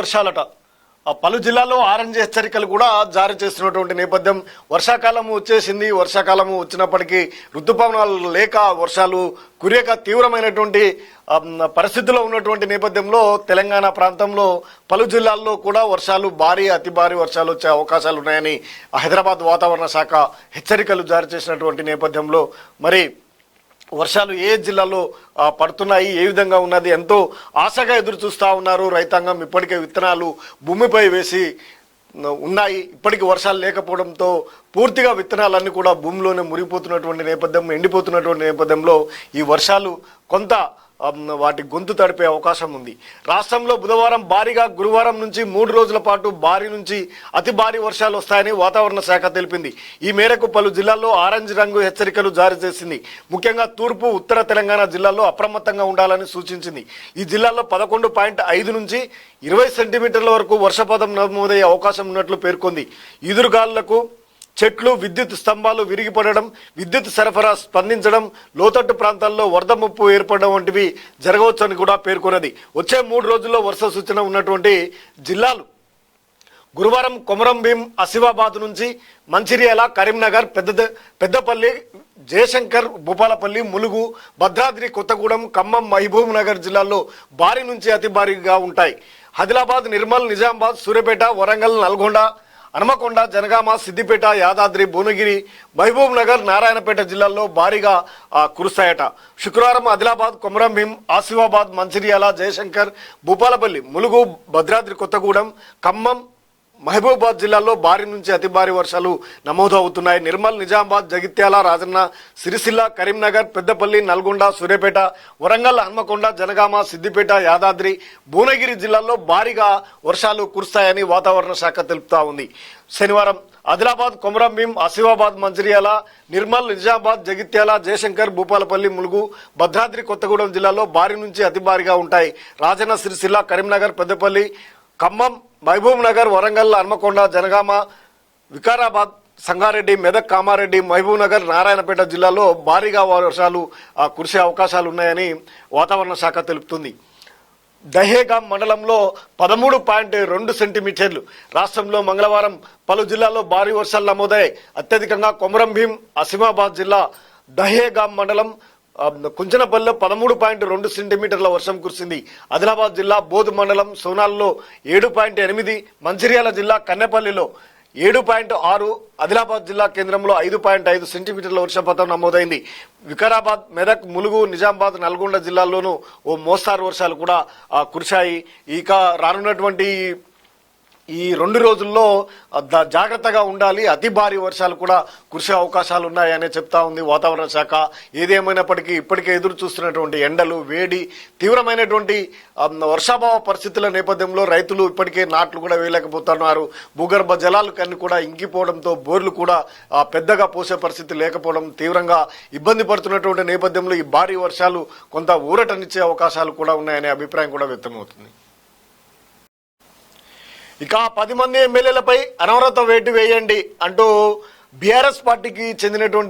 వర్షాలట. పలు జిల్లాల్లో ఆరెంజ్ హెచ్చరికలు కూడా జారీ చేస్తున్నటువంటి నేపథ్యం వర్షాకాలం వచ్చేసింది. వర్షాకాలం వచ్చినప్పటికీ ఋతుపవనాలు లేక వర్షాలు కురియక తీవ్రమైనటువంటి పరిస్థితిలో పరిస్థితుల్లో ఉన్నటువంటి నేపథ్యంలో తెలంగాణ ప్రాంతంలో పలు జిల్లాల్లో కూడా వర్షాలు భారీ అతి భారీ వర్షాలు వచ్చే అవకాశాలు ఉన్నాయని హైదరాబాద్ వాతావరణ శాఖ హెచ్చరికలు జారీ చేసినటువంటి నేపథ్యంలో మరి వర్షాలు ఏ జిల్లాలో పడుతున్నాయి ఏ విధంగా ఉన్నది ఎంతో ఆశగా ఎదురు చూస్తూ ఉన్నారు రైతాంగం. ఇప్పటికే విత్తనాలు భూమిపై వేసి ఉన్నాయి. ఇప్పటికి వర్షాలు లేకపోవడంతో పూర్తిగా విత్తనాలన్నీ కూడా భూమిలోనే మురిగిపోతున్నటువంటి నేపథ్యం ఎండిపోతున్నటువంటి నేపథ్యంలో ఈ వర్షాలు కొంత వాటి గొంతు తడిపే అవకాశం ఉంది. రాష్ట్రంలో బుధవారం భారీగా గురువారం నుంచి మూడు రోజుల పాటు భారీ నుంచి అతి భారీ వర్షాలు వస్తాయని వాతావరణ శాఖ తెలిపింది. ఈ మేరకు పలు జిల్లాల్లో ఆరెంజ్ రంగు హెచ్చరికలు జారీ చేసింది. ముఖ్యంగా తూర్పు ఉత్తర తెలంగాణ జిల్లాల్లో అప్రమత్తంగా ఉండాలని సూచించింది. ఈ జిల్లాల్లో పదకొండు పాయింట్ ఐదు నుంచి ఇరవై సెంటీమీటర్ల వరకు వర్షపాతం నమోదయ్యే అవకాశం ఉన్నట్లు పేర్కొంది. ఈదురుగాలులకు చెట్లు విద్యుత్ స్తంభాలు విరిగిపడడం విద్యుత్ సరఫరా స్పందించడం లోతట్టు ప్రాంతాల్లో వరద ముప్పు ఏర్పడడం వంటివి జరగవచ్చని కూడా పేర్కొన్నది. వచ్చే మూడు రోజుల్లో వర్ష సూచన ఉన్నటువంటి జిల్లాలు. గురువారం కొమరం భీం ఆసిఫాబాద్ నుంచి మంచిర్యాల కరీంనగర్ పెద్ద పెద్దపల్లి జయశంకర్ భూపాలపల్లి ములుగు భద్రాద్రి కొత్తగూడెం ఖమ్మం మహబూబ్ నగర్ జిల్లాల్లో భారీ నుంచి అతి భారీగా ఉంటాయి. ఆదిలాబాద్ నిర్మల్ నిజామాబాద్ సూర్యాపేట వరంగల్ నల్గొండ హనుమకొండ జనగామ సిద్దిపేట యాదాద్రి భువనగిరి మహబూబ్ నగర్ నారాయణపేట జిల్లాల్లో భారీగా కురుస్తాయట. శుక్రవారం ఆదిలాబాద్ కొమరం భీం ఆసిఫాబాద్ మంచిర్యాల జయశంకర్ భూపాలపల్లి ములుగు భద్రాద్రి కొత్తగూడెం ఖమ్మం మహబూబాబాద్ జిల్లాలో భారీ నుంచి అతి భారీ వర్షాలు నమోదవుతున్నాయి. నిర్మల్ నిజామాబాద్ జగిత్యాల రాజన్న సిరిసిల్ల కరీంనగర్ పెద్దపల్లి నల్గొండ సూర్యాపేట వరంగల్ హన్మకొండ జనగామ సిద్దిపేట యాదాద్రి భువనగిరి జిల్లాల్లో భారీగా వర్షాలు కురుస్తాయని వాతావరణ శాఖ తెలుపుతా ఉంది. శనివారం ఆదిలాబాద్ కొమరంభీం ఆసిఫాబాద్ మంచిర్యాల నిర్మల్ నిజామాబాద్ జగిత్యాల జయశంకర్ భూపాలపల్లి ములుగు భద్రాద్రి కొత్తగూడెం జిల్లాలో భారీ నుంచి అతి భారీగా ఉంటాయి. రాజన్న సిరిసిల్ల కరీంనగర్ పెద్దపల్లి ఖమ్మం మహబూబ్ నగర్ వరంగల్ హన్మకొండ జనగామ వికారాబాద్ సంగారెడ్డి మెదక్ కామారెడ్డి మహబూబ్ నగర్ నారాయణపేట జిల్లాలో భారీగా వర్షాలు ఆ, కురిసే అవకాశాలు ఉన్నాయని వాతావరణ శాఖ తెలుపుతుంది. దహేగాం మండలంలో పదమూడు పాయింట్ రెండు సెంటీమీటర్లు. రాష్ట్రంలో మంగళవారం పలు జిల్లాల్లో భారీ వర్షాలు నమోదయ్యాయి. అత్యధికంగా కొమరం భీం అసిమాబాద్ జిల్లా దహేగాం మండలం కుంచనపల్లిలో పదమూడు పాయింట్ రెండు సెంటీమీటర్ల వర్షం కురిసింది. ఆదిలాబాద్ జిల్లా బోధ్ మండలం సోనాల్లో ఏడు పాయింట్ ఎనిమిది మంచిర్యాల జిల్లా కన్నెపల్లిలో ఏడు పాయింట్ ఆరు ఆదిలాబాద్ జిల్లా కేంద్రంలో ఐదు పాయింట్ ఐదు సెంటీమీటర్ల వర్షపాతం నమోదైంది. వికారాబాద్ మెదక్ ములుగు నిజామాబాద్ నల్గొండ జిల్లాల్లోనూ ఓ మోస్తారు వర్షాలు కూడా కురిశాయి. ఇక రానున్నటువంటి ఈ రెండు రోజుల్లో ద- జాగ్రత్తగా ఉండాలి. అతి భారీ వర్షాలు కూడా కురిసే అవకాశాలు ఉన్నాయని చెప్తా ఉంది వాతావరణ శాఖ. ఏదేమైనప్పటికీ ఇప్పటికే ఎదురు చూస్తున్నటువంటి ఎండలు వేడి తీవ్రమైనటువంటి వర్షాభావ పరిస్థితుల నేపథ్యంలో రైతులు ఇప్పటికే నాట్లు కూడా వేయలేకపోతున్నారు. భూగర్భ జలాలు కన్ని కూడా ఇంకిపోవడంతో బోర్లు కూడా పెద్దగా పోసే పరిస్థితి లేకపోవడం తీవ్రంగా ఇబ్బంది పడుతున్నటువంటి నేపథ్యంలో ఈ భారీ వర్షాలు కొంత ఊరటనిచ్చే అవకాశాలు కూడా ఉన్నాయనే అభిప్రాయం కూడా వ్యక్తమవుతుంది. ఇక పది మంది ఎమ్మెల్యేలపై అనవరత వేటు వేయండి అంటూ బీఆర్ఎస్ పార్టీకి చెందినటువంటి